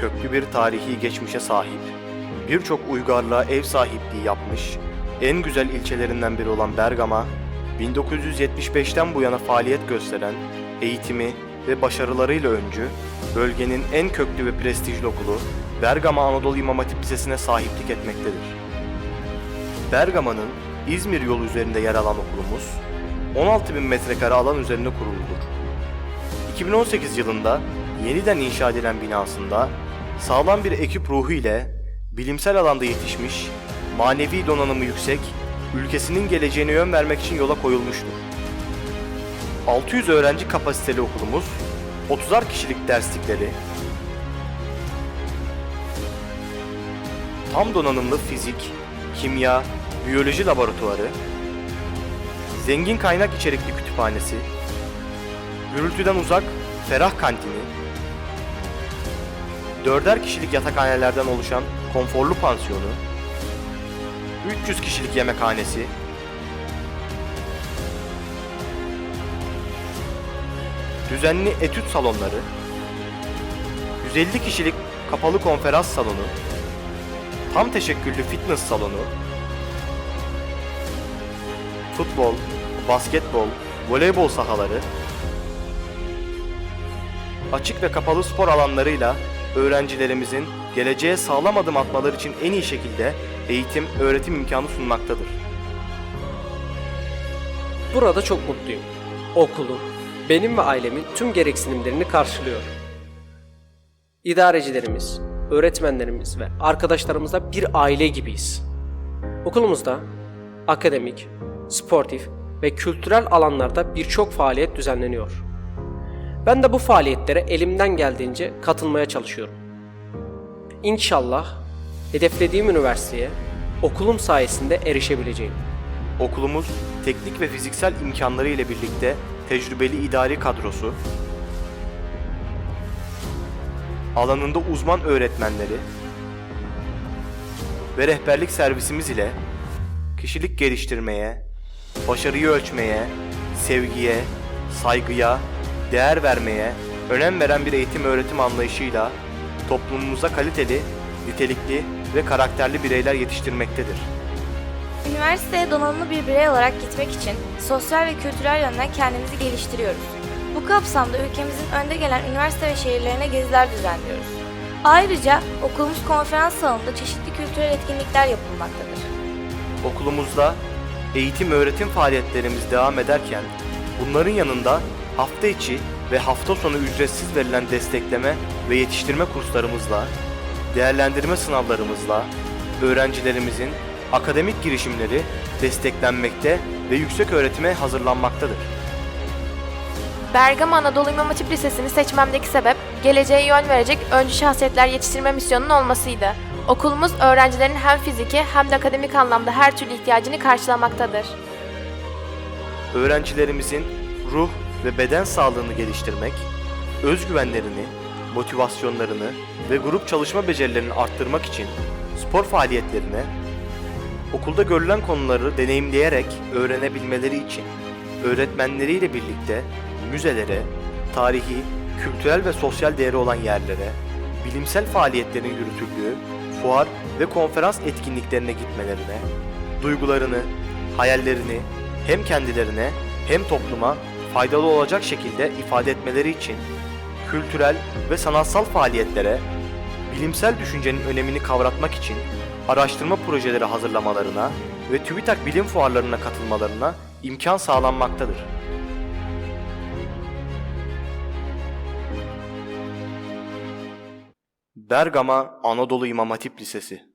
Köklü bir tarihi geçmişe sahip, birçok uygarlığa ev sahipliği yapmış, en güzel ilçelerinden biri olan Bergama, 1975'ten bu yana faaliyet gösteren, eğitimi ve başarılarıyla öncü, bölgenin en köklü ve prestijli okulu Bergama Anadolu İmam Hatip Lisesi'ne sahiplik etmektedir. Bergama'nın İzmir yolu üzerinde yer alan okulumuz, 16 bin metrekare alan üzerine kuruludur. 2018 yılında yeniden inşa edilen binasında sağlam bir ekip ruhu ile bilimsel alanda yetişmiş, manevi donanımı yüksek, ülkesinin geleceğine yön vermek için yola koyulmuştur. 600 öğrenci kapasiteli okulumuz, 30'ar kişilik derslikleri, tam donanımlı fizik, kimya, biyoloji laboratuvarı, zengin kaynak içerikli kütüphanesi, gürültüden uzak, ferah kantini, dörder kişilik yatakhanelerden oluşan konforlu pansiyonu, 300 kişilik yemekhanesi, düzenli etüt salonları, 150 kişilik kapalı konferans salonu, tam teşekküllü fitness salonu, futbol, basketbol, voleybol sahaları, açık ve kapalı spor alanlarıyla öğrencilerimizin geleceğe sağlam adım atmaları için en iyi şekilde eğitim, öğretim imkanı sunmaktadır. Burada çok mutluyum. Okulum, benim ve ailemin tüm gereksinimlerini karşılıyor. İdarecilerimiz, öğretmenlerimiz ve arkadaşlarımızla bir aile gibiyiz. Okulumuzda akademik, sportif ve kültürel alanlarda birçok faaliyet düzenleniyor. Ben de bu faaliyetlere elimden geldiğince katılmaya çalışıyorum. İnşallah hedeflediğim üniversiteye okulum sayesinde erişebileceğim. Okulumuz teknik ve fiziksel imkanları ile birlikte tecrübeli idari kadrosu, alanında uzman öğretmenleri ve rehberlik servisimiz ile kişilik geliştirmeye, başarıyı ölçmeye, sevgiye, saygıya, değer vermeye önem veren bir eğitim öğretim anlayışıyla toplumumuza kaliteli, nitelikli ve karakterli bireyler yetiştirmektedir. Üniversiteye donanımlı bir birey olarak gitmek için sosyal ve kültürel yönden kendimizi geliştiriyoruz. Bu kapsamda ülkemizin önde gelen üniversite ve şehirlerine geziler düzenliyoruz. Ayrıca okulumuz konferans salonunda çeşitli kültürel etkinlikler yapılmaktadır. Okulumuzda eğitim öğretim faaliyetlerimiz devam ederken bunların yanında hafta içi ve hafta sonu ücretsiz verilen destekleme ve yetiştirme kurslarımızla, değerlendirme sınavlarımızla öğrencilerimizin akademik girişimleri desteklenmekte ve yüksek öğretime hazırlanmaktadır. Bergama Anadolu İmam Hatip Lisesi'ni seçmemdeki sebep, geleceğe yön verecek öncü şahsiyetler yetiştirme misyonunun olmasıydı. Okulumuz öğrencilerin hem fiziki hem de akademik anlamda her türlü ihtiyacını karşılamaktadır. öğrencilerimizin ruh ve beden sağlığını geliştirmek, özgüvenlerini, motivasyonlarını ve grup çalışma becerilerini arttırmak için spor faaliyetlerine, okulda görülen konuları deneyimleyerek öğrenebilmeleri için öğretmenleriyle birlikte müzelere, tarihi, kültürel ve sosyal değeri olan yerlere, bilimsel faaliyetlerin yürütüldüğü fuar ve konferans etkinliklerine gitmelerine, duygularını, hayallerini hem kendilerine hem topluma faydalı olacak şekilde ifade etmeleri için kültürel ve sanatsal faaliyetlere, bilimsel düşüncenin önemini kavratmak için araştırma projeleri hazırlamalarına ve TÜBİTAK bilim fuarlarına katılmalarına imkan sağlanmaktadır. Bergama Anadolu İmam Hatip Lisesi